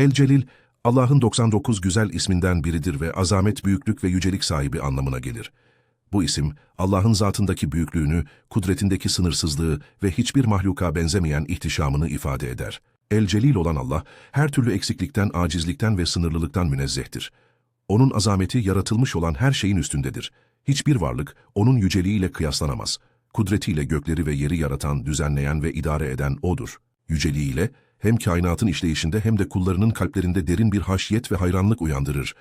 El Celil, Allah'ın 99 güzel isminden biridir ve azamet, büyüklük ve yücelik sahibi anlamına gelir. Bu isim, Allah'ın zatındaki büyüklüğünü, kudretindeki sınırsızlığı ve hiçbir mahluka benzemeyen ihtişamını ifade eder. El Celil olan Allah, her türlü eksiklikten, acizlikten ve sınırlılıktan münezzehtir. Onun azameti yaratılmış olan her şeyin üstündedir. Hiçbir varlık onun yüceliğiyle kıyaslanamaz. Kudretiyle gökleri ve yeri yaratan, düzenleyen ve idare eden O'dur. Yüceliğiyle hem kainatın işleyişinde hem de kullarının kalplerinde derin bir haşiyet ve hayranlık uyandırır.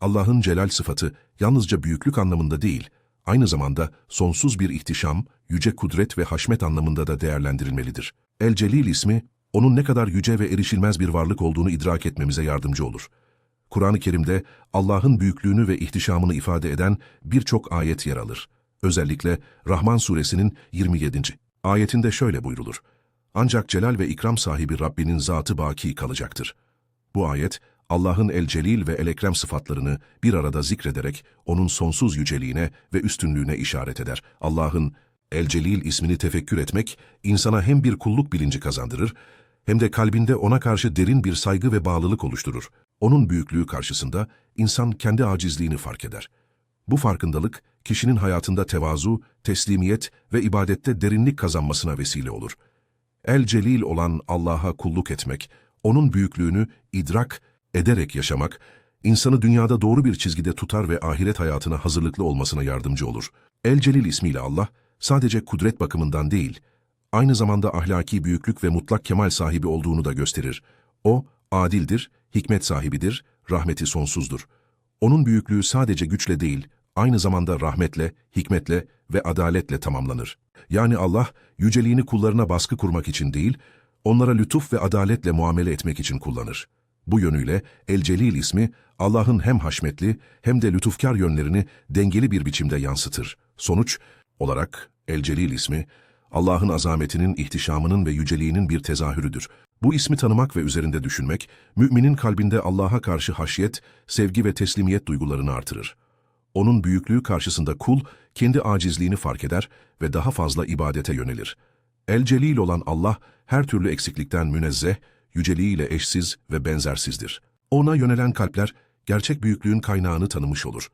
Allah'ın celal sıfatı yalnızca büyüklük anlamında değil, aynı zamanda sonsuz bir ihtişam, yüce kudret ve haşmet anlamında da değerlendirilmelidir. El Celil ismi, onun ne kadar yüce ve erişilmez bir varlık olduğunu idrak etmemize yardımcı olur. Kur'an-ı Kerim'de Allah'ın büyüklüğünü ve ihtişamını ifade eden birçok ayet yer alır. Özellikle Rahman suresinin 27. ayetinde şöyle buyrulur. Ancak celal ve ikram sahibi Rabbinin zatı baki kalacaktır. Bu ayet, Allah'ın el-celil ve el-ekrem sıfatlarını bir arada zikrederek onun sonsuz yüceliğine ve üstünlüğüne işaret eder. Allah'ın el-celil ismini tefekkür etmek, insana hem bir kulluk bilinci kazandırır, hem de kalbinde ona karşı derin bir saygı ve bağlılık oluşturur. Onun büyüklüğü karşısında insan kendi acizliğini fark eder. Bu farkındalık, kişinin hayatında tevazu, teslimiyet ve ibadette derinlik kazanmasına vesile olur. El-Celil olan Allah'a kulluk etmek, onun büyüklüğünü idrak ederek yaşamak, insanı dünyada doğru bir çizgide tutar ve ahiret hayatına hazırlıklı olmasına yardımcı olur. El-Celil ismiyle Allah, sadece kudret bakımından değil, aynı zamanda ahlaki büyüklük ve mutlak kemal sahibi olduğunu da gösterir. O, adildir, hikmet sahibidir, rahmeti sonsuzdur. Onun büyüklüğü sadece güçle değil, aynı zamanda rahmetle, hikmetle ve adaletle tamamlanır. Yani Allah, yüceliğini kullarına baskı kurmak için değil, onlara lütuf ve adaletle muamele etmek için kullanır. Bu yönüyle El-Celil ismi, Allah'ın hem haşmetli hem de lütufkar yönlerini dengeli bir biçimde yansıtır. Sonuç olarak El-Celil ismi, Allah'ın azametinin, ihtişamının ve yüceliğinin bir tezahürüdür. Bu ismi tanımak ve üzerinde düşünmek, müminin kalbinde Allah'a karşı haşyet, sevgi ve teslimiyet duygularını artırır. Onun büyüklüğü karşısında kul, kendi acizliğini fark eder ve daha fazla ibadete yönelir. El-Celil olan Allah, her türlü eksiklikten münezzeh, yüceliğiyle eşsiz ve benzersizdir. Ona yönelen kalpler, gerçek büyüklüğün kaynağını tanımış olur.